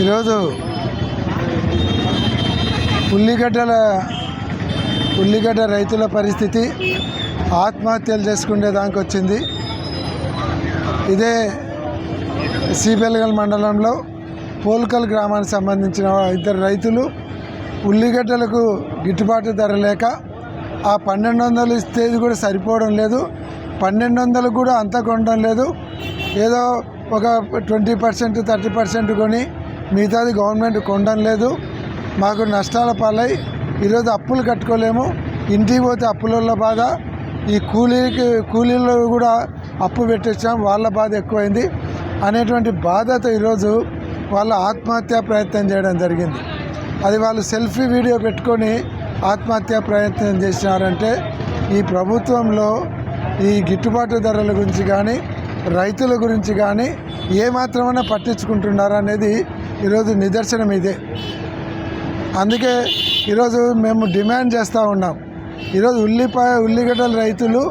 ఈరోజు ఉల్లిగడ్డల ఉల్లిగడ్డ రైతుల పరిస్థితి ఆత్మహత్యలు చేసుకునే దానికి వచ్చింది ఇదే సిబెల్గల్ మండలంలో పోల్కల్ గ్రామానికి సంబంధించిన ఇద్దరు రైతులు ఉల్లిగడ్డలకు గిట్టుబాటు ధర లేక ఆ పన్నెండు వందలు ఇస్తేది కూడా సరిపోవడం లేదు. పన్నెండు వందలు కూడా అంత కొనడం లేదు. ఏదో ఒక ట్వంటీ పర్సెంట్ థర్టీ పర్సెంట్ కొని మిగతాది గవర్నమెంట్ కొనడం లేదు. మాకు నష్టాల పాలై ఈరోజు అప్పులు కట్టుకోలేము. ఇంటికి పోతే అప్పులలో బాధ. ఈ కూలీకి కూలీలు కూడా అప్పు పెట్టించాం వాళ్ళ బాధ ఎక్కువైంది. అనేటువంటి బాధతో ఈరోజు వాళ్ళ ఆత్మహత్య ప్రయత్నం చేయడం జరిగింది. అది వాళ్ళు సెల్ఫీ వీడియో పెట్టుకొని ఆత్మహత్య ప్రయత్నం చేసినారంటే ఈ ప్రభుత్వంలో ఈ గిట్టుబాటు ధరల గురించి కానీ రైతుల గురించి కానీ ఏమాత్రమైనా పట్టించుకుంటున్నారనేది ఈరోజు నిదర్శనం ఇదే. అందుకే ఈరోజు మేము డిమాండ్ చేస్తూ ఉన్నాం. ఈరోజు ఉల్లిపాయ ఉల్లిగడ్డల రైతులు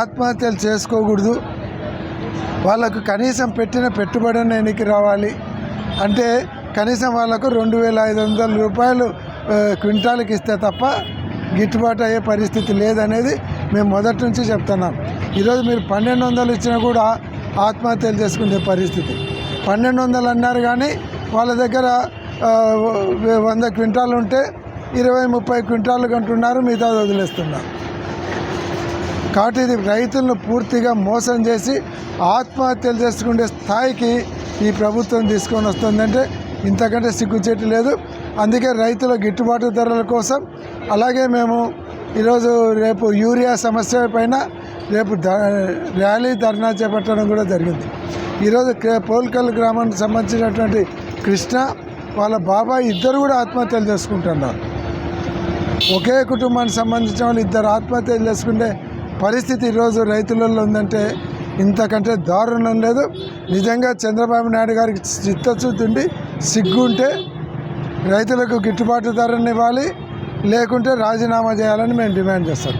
ఆత్మహత్యలు చేసుకోకూడదు. వాళ్ళకు కనీసం పెట్టిన పెట్టుబడిని ఎన్నికి రావాలి. అంటే కనీసం వాళ్ళకు రెండు వేల ఐదు వందల రూపాయలు క్వింటాల్కి ఇస్తే తప్ప గిట్టుబాటు అయ్యే పరిస్థితి లేదనేది మేము మొదటి నుంచి చెప్తున్నాం. ఈరోజు మీరు పన్నెండు వందలు ఇచ్చినా కూడా ఆత్మహత్యలు చేసుకునే పరిస్థితి. పన్నెండు వందలు అన్నారు కానీ వాళ్ళ దగ్గర వంద క్వింటాలు ఉంటే ఇరవై ముప్పై క్వింటాలు కంటున్నారు మిగతా వదిలేస్తున్నారు. కాబట్టి ఇది రైతులను పూర్తిగా మోసం చేసి ఆత్మహత్యలు చేసుకునే స్థాయికి ఈ ప్రభుత్వం తీసుకొని వస్తుందంటే ఇంతకంటే సిగ్గుచేటు లేదు. అందుకే రైతుల గిట్టుబాటు ధరల కోసం అలాగే మేము ఈరోజు రేపు యూరియా సమస్య పైన రేపు ర్యాలీ ధర్నా చేపట్టడం కూడా జరిగింది. ఈరోజు పోల్కల్ గ్రామానికి సంబంధించినటువంటి కృష్ణ వాళ్ళ బాబాయ్ ఇద్దరు కూడా ఆత్మహత్యలు చేసుకుంటున్నారు. ఒకే కుటుంబానికి సంబంధించిన వాళ్ళు ఇద్దరు ఆత్మహత్యలు చేసుకునే పరిస్థితి ఈరోజు రైతులలో ఉందంటే ఇంతకంటే దారుణం లేదు. నిజంగా చంద్రబాబు నాయుడు గారికి చిత్తశుద్ధి ఉండి సిగ్గుంటే రైతులకు గిట్టుబాటు ధరని ఇవ్వాలి లేకుంటే రాజీనామా చేయాలని మేము డిమాండ్ చేస్తాం.